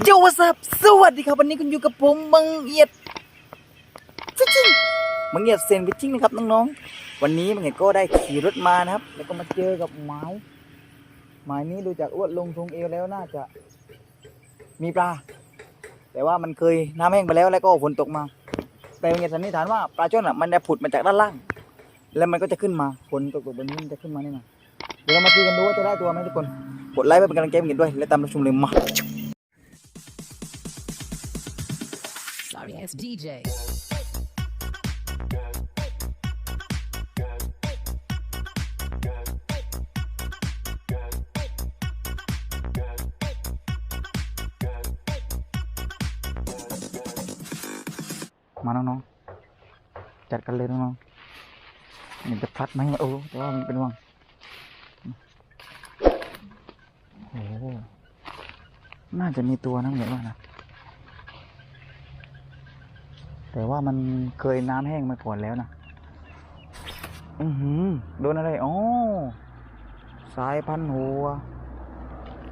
โยวับสวัสดีครับวันนี้คุณอยู่กับผมบังเอียดฟิชชิงบังเอียดเซนฟิชชิงนะครับน้องๆวันนี้บังเอียดก็ได้ขี่รถมานะครับ แล้วก็มาเจอกับหมายหมายนี้ดูจากอ้วนลงทรงเอวแล้วน่าจะ มีปลา แต่ว่ามันเคยน้ำแห้งไปแล้วแล้วก็ฝนตกมา แต่บังเอียดสันนิษฐานว่าปลาช่อนอะมันจะผุดมาจากด้านล่าง แล้วมันก็จะขึ้นมาฝนตกๆแบบนี้มันจะขึ้นมาแน่นอนเดี๋ยวเรามาคุยกันดูว่าจะได้ตัวไหมทุกคนกดไลค์เพื่อเป็นกำลังใจให้บังเอียดด้วยและตามรับชมเลยมา Sorry ass DJ. มาน้องๆจัดกันเลยน้องๆมันจะพลัดไหมโอ้แต่ว่ามันเป็นวังโอ้หน่าจะมีตัวนะเหมือนว่านะ แต่ว่ามันเคยน้ำแห้งมาก่อนแล้วนะ อือหือ โดนอะไร อ๋อ สายพันธุ์หัว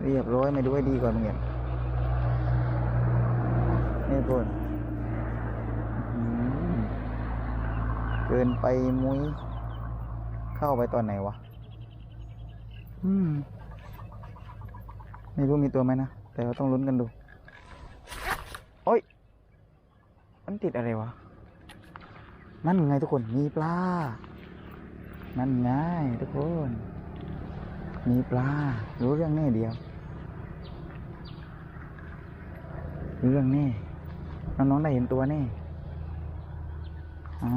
เรียบร้อยไม่ดูให้ดีก่อนเงี้ยนี่คนเกินไปมุ้ย เข้าไปตอนไหนวะ อืม ไม่รู้มีตัวไหมนะ แต่เราต้องลุ้นกันดู โอ้ย มันติดอะไรวะ นั่นไงทุกคน มีปลา นั่นไงทุกคน มีปลา รู้เรื่องแน่เดียว รู้เรื่องแน่น้องๆได้เห็นตัวแน่อ่า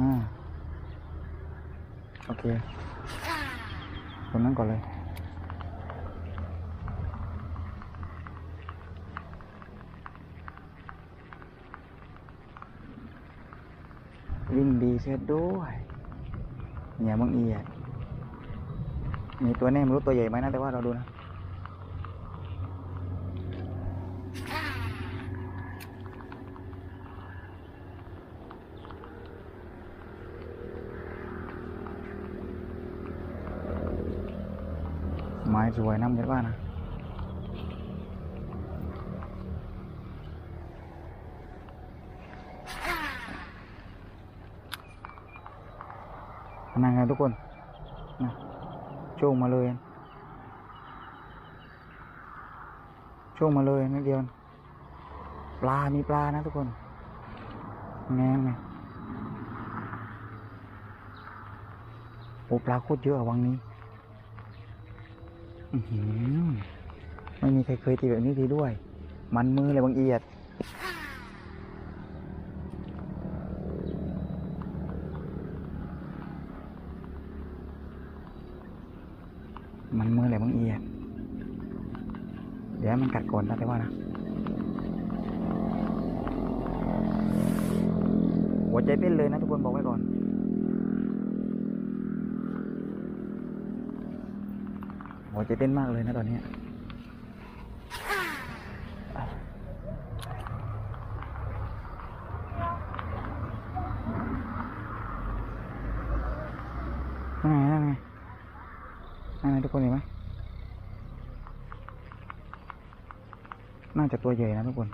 โอเคคนนั้นก่อนเลย วิ่งดีเสียด้วยอย่าบังเอียดมีตัวแน่ไม่รู้ตัวใหญ่ไหมนะแต่ว่าเราดูนะไม้สวยน้ำเยอะบ้านะ ทุกคนนะโชว์มาเลยโชว์มาเลยนิดเดียวปลา มีปลานะทุกคนแง่ไงโอ้ปลาโคตรเยอะวังนี้ไม่มีใครเคยตีแบบนี้ทีด้วย มันมือเลยบางเอียด มันมือเลยบางเอียดเดี๋ยวมันกัดก่อนนะแต่ว่านะหัวใจเต้นเลยนะทุกคนบอกไว้ก่อนหัวใจเต้นมากเลยนะตอนนี้ไงนั่นไงนั่นไงทุกคนเห็นไหมน่า จะตัวใหญ่นะทุกคน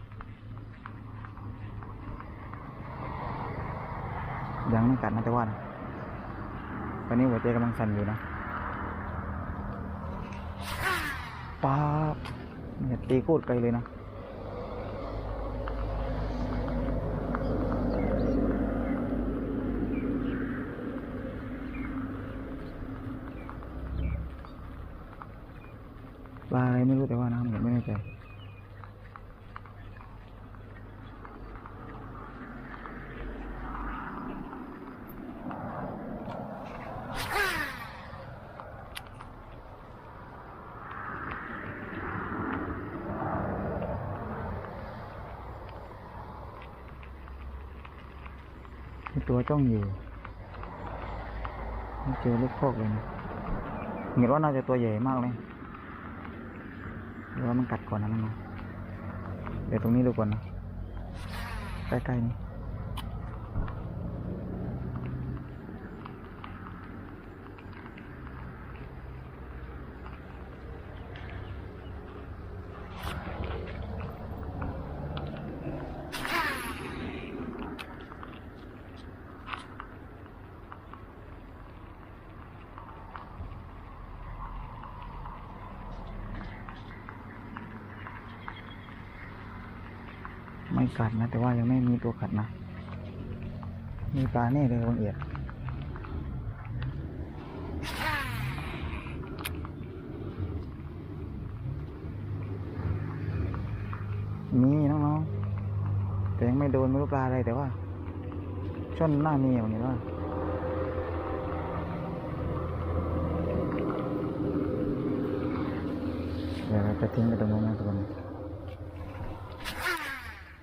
ยังไม่กัดนะแต่ว่านะตอนนี้หัวใจกำลังสั่นอยู่นะป๊าบเนี่ยตีโคตรไกลเลยนะปลาอะไรไม่รู้แต่ว่าน้ำเนี่ยไม่แน่ใจ มี ตัวจ้องอยู่เจอลูกพอกเลยนะเห็นว่าน่าจะตัวใหญ่มากเลยหรือว่ามันกัดก่อนนะน้งเดี๋ยวตรงนี้ดูก่อนนะใกล้ๆนี้ ไม่กัดนะ แต่ว่ายังไม่มีตัวกัดนะ มีปลาแน่เลยบางเอียดมีน้องๆแต่ยังไม่โดนไม่รู้ปลาอะไรแต่ว่าช่อนหน้ามีอย่างนี้ว่าเดี๋ยวเราจะทิ้งไปตรงนู้นนะทุกคน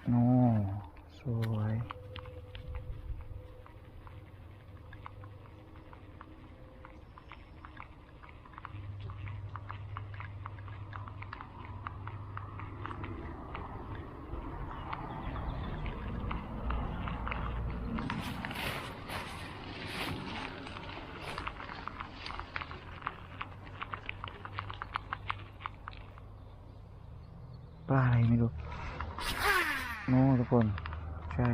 โอ้สวยปลาอะไรไม่รู้ โน่ทุกคน ใช่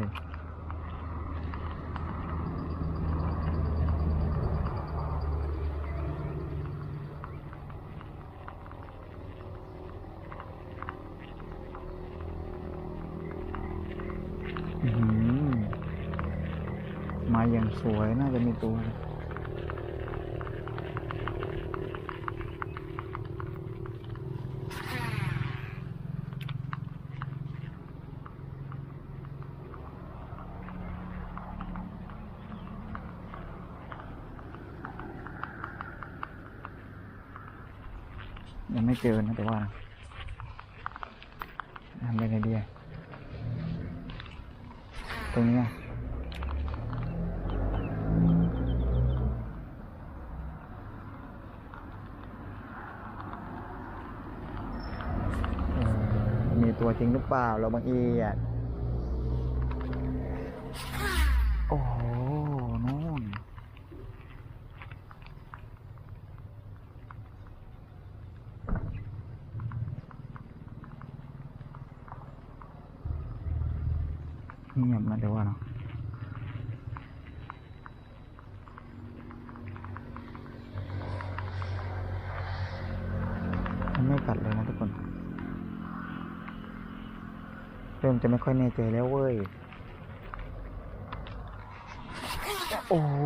อื้อหือมาอย่างสวยน่าจะมีตัวเลย ยังไม่เจอนะแต่ว่าทำยังไงดียตรงนี้มีตัวจริงหรือเปล่าเราบางเอียดโอ้โหนู่น เงียบนะแต่ว่าเนาะมันไม่กัดเลยนะทุกคน เริ่มจะไม่ค่อยแน่ใจแล้วเว้ย โอ้โห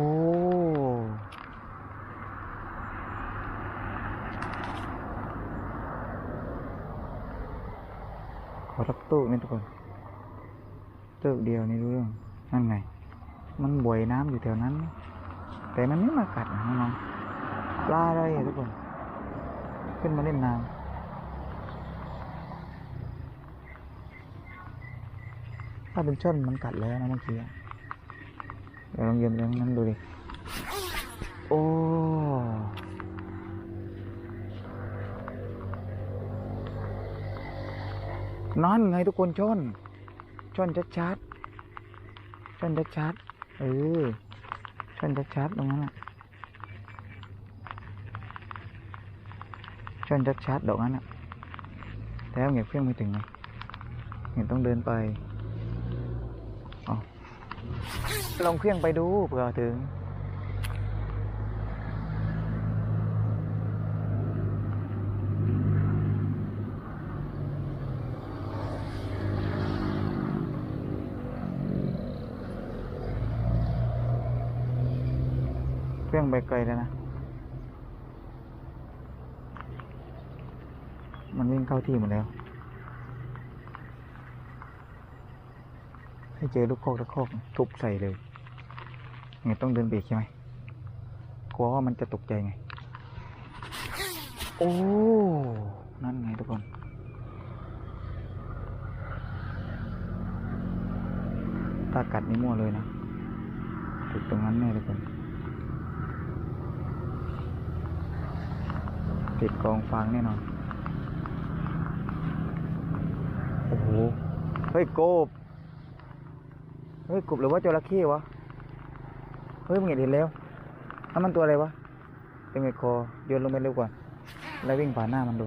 ขอรับตู้นี่ทุกคน เติบเดียวนี่รู้เรื่องนั่นไง มันบวยน้ำอยู่แถวนั้น แต่มันไม่มากัดนะน้องปลาอะไรทุกคน ขึ้นมาเล่นน้ำถ้าเป็นช่อนมันกัดแล้วนะเมื่อกี้เดี๋ยวลองเยืมเรื่องนั้นดูดิ โอ้นั่นไงทุกคนช่อน ชนชัดๆชนชัดๆเออชนชัดๆตรงนั้นแหละชนชัดๆตรงนั้นอะแล้วเงียบเพียงไม่ถึงไงเงียบต้องเดินไปลองเครื่องไปดูเผื่อถึง รื่องไปไกลแล้วนะ มันวิ่งเข้าที่หมดแล้ว ให้เจอลูกโคกตะโคกทุบใส่เลยไงต้องเดินเบรกใช่ไหมกลัวว่ามันจะตกใจไง โอ้ นั่นไงทุกคนถ้ากัดนี่มั่วเลยนะจุดตรงนั้นแน่ทุกคน ติดกองฟางแน่นอน โอ้โห เฮ้ยกบ เฮ้ยกบหรือว่าจระเข้วะ เฮ้ยมึงเห็นเห็นแล้วนั่นมันตัวอะไรวะเป็นไงคอโยนลงไปเร็วกว่าแล้ววิ่งผ่านหน้ามันดู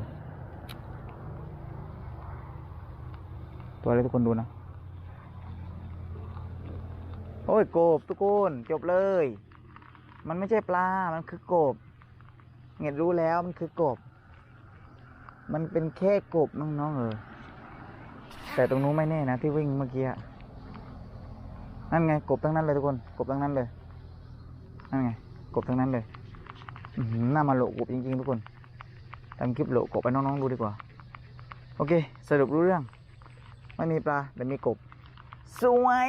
ตัวอะไรทุกคนดูนะ โอ้ยกบทุกคนจบเลย มันไม่ใช่ปลา มันคือกบ เงียรู้แล้วมันคือกบ มันเป็นแค่กบน้องๆเออแต่ตรงนู้นไม่แน่นะที่วิ่งเมื่อกี้นั่นไงกบทั้งนั้นเลยทุกคน กบทั้งนั้นเลยนั่นไงกบทั้งนั้นเลยหน่ามาโหลกบจริงๆทุกคนทำคลิปโหลกบไปน้องๆดูดีกว่า โอเค สรุปรู้เรื่อง ไม่มีปลาแต่มีกบ สวย